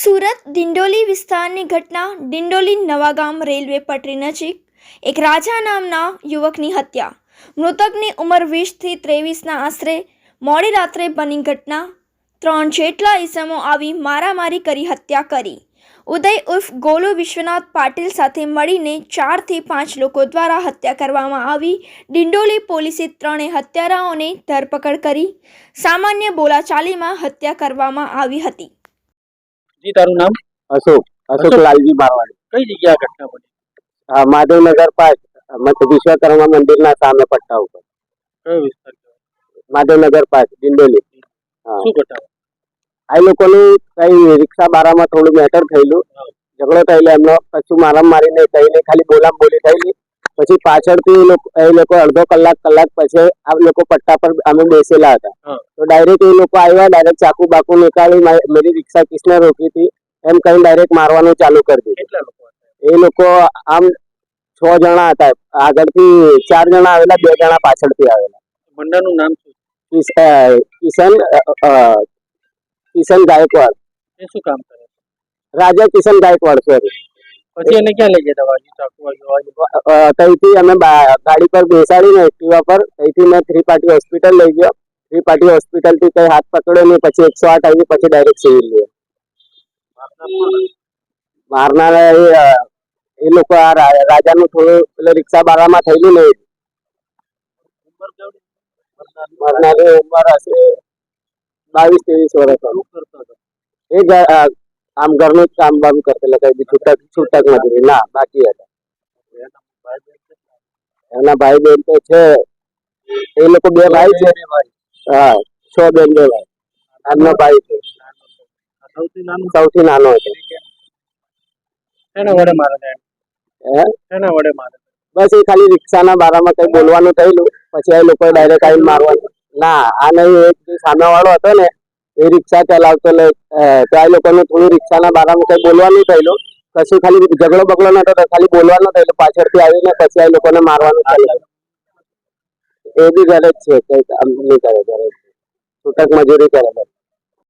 સુરત દિંડોલી વિસ્તારની ઘટના દિંડોલી નવાગામ રેલવે પટરી નજીક એક રાજા નામના યુવકની હત્યા. મૃતકની ઉંમર વીસથી ત્રેવીસના આશરે મોડી રાત્રે બની ઘટના. ત્રણ જેટલા ઈસમો આવી મારામારી કરી હત્યા કરી. ઉદય ઉર્ફ ગોલુ વિશ્વનાથ પાટીલ સાથે મળીને ચારથી પાંચ લોકો દ્વારા હત્યા કરવામાં આવી. ડિંડોલી પોલીસે ત્રણેય હત્યારાઓને ધરપકડ કરી. સામાન્ય બોલાચાલીમાં હત્યા કરવામાં આવી હતી. જી તારું નામ? અશોક. અશોક. લાલજી બારવાડી કઈ જગ્યા ઘટના બની? માધવનગર પાસ મત- વિશ્વકર્મા મંદિરના સામે પટ્ટા ઉપર. કયો વિસ્તાર માધવનગર પાસ દિંડોલી. શું ઘટના આ લોકોનું કઈ રિક્ષા બારામાં થોડું મેટર થયેલું. ઝઘડો થયેલો એમનો કશું મારામ મારીને થઈને ખાલી બોલામ બોલી થયેલી. પછી પાછળથી એ લોકો અડધો કલાક કલાક પછી આ લોકો પટ્ટા પર અમે બેસેલા હતા. તો ડાયરેક્ટ એ લોકો આવ્યા ડાયરેક્ટ ચાકુ બાકુ નીકાળી મેરી રિક્ષા કિસને રોકી હતી એમ કઈ ડાયરેક્ટ મારવાનું ચાલુ કરી દીધું. એ લોકો આમ છ જણા હતા. આગળથી ચાર જણા આવેલા બે જણા પાછળથી આવેલા. મંડળનું નામ કિશન કિશન ગાયકવાડ. શું કામ કરે રાજા કિશન ગાયકવાડ સોરી પછી એને ક્યાં લઈ ગયા વાગી ચાકુ વાગ્યું વાગ્યું ત્યાંથી અમે ગાડી પર બેસાડીને એક્ટિવા પર ત્યાંથી મેં થ્રી પાર્ટી હોસ્પિટલ લઈ ગયો. થ્રી પાર્ટી હોસ્પિટલથી કઈ હાથ પકડ્યો નહીં પછી એકસો આઠ આવી પછી ડાયરેક્ટ સિવિલ ગયો મારનારા એ એ લોકો આ રાજાનું થોડું એટલે રિક્ષા બારામાં થયેલું ને? મારનારી ઉંમર હશે બાવીસ ત્રેવીસ વર્ષ. એ આમ ઘરનું જ કામ બામ કરતેલા કઈ બી છૂટક છૂટક નથી ના બાકી હતા. એના ભાઈ એમના ભાઈ બેન તો છે. એ લોકો બે ભાઈ છે. હા છ બેન બે ભાઈ. એમનો ભાઈ છે. સૌથી નાનો છે. વડે મારે હે? વડે મારે બસ એ ખાલી રિક્ષાના બારામાં કઈ બોલવાનું થયેલું. પછી એ લોકોએ ડાયરેક્ટ આવીને મારવાનું. ના આ નહીં એક જે સામેવાળો હતો ને એ રિક્ષા ચલાવતો લે ત્યાં લોકોનું થોડું રિક્ષાના બારામાં કઈ બોલવાનું થયેલું કશું ખાલી ઝઘડો બગડો નતો ખાલી બોલવાનું થયેલું, પાછળથી આવીને પછી આ લોકોને મારવાનું થયેલું એ બી ઘરે જ છે, કંઈક નહીં કરે, ઘરે. છૂટક મજૂરી કરે.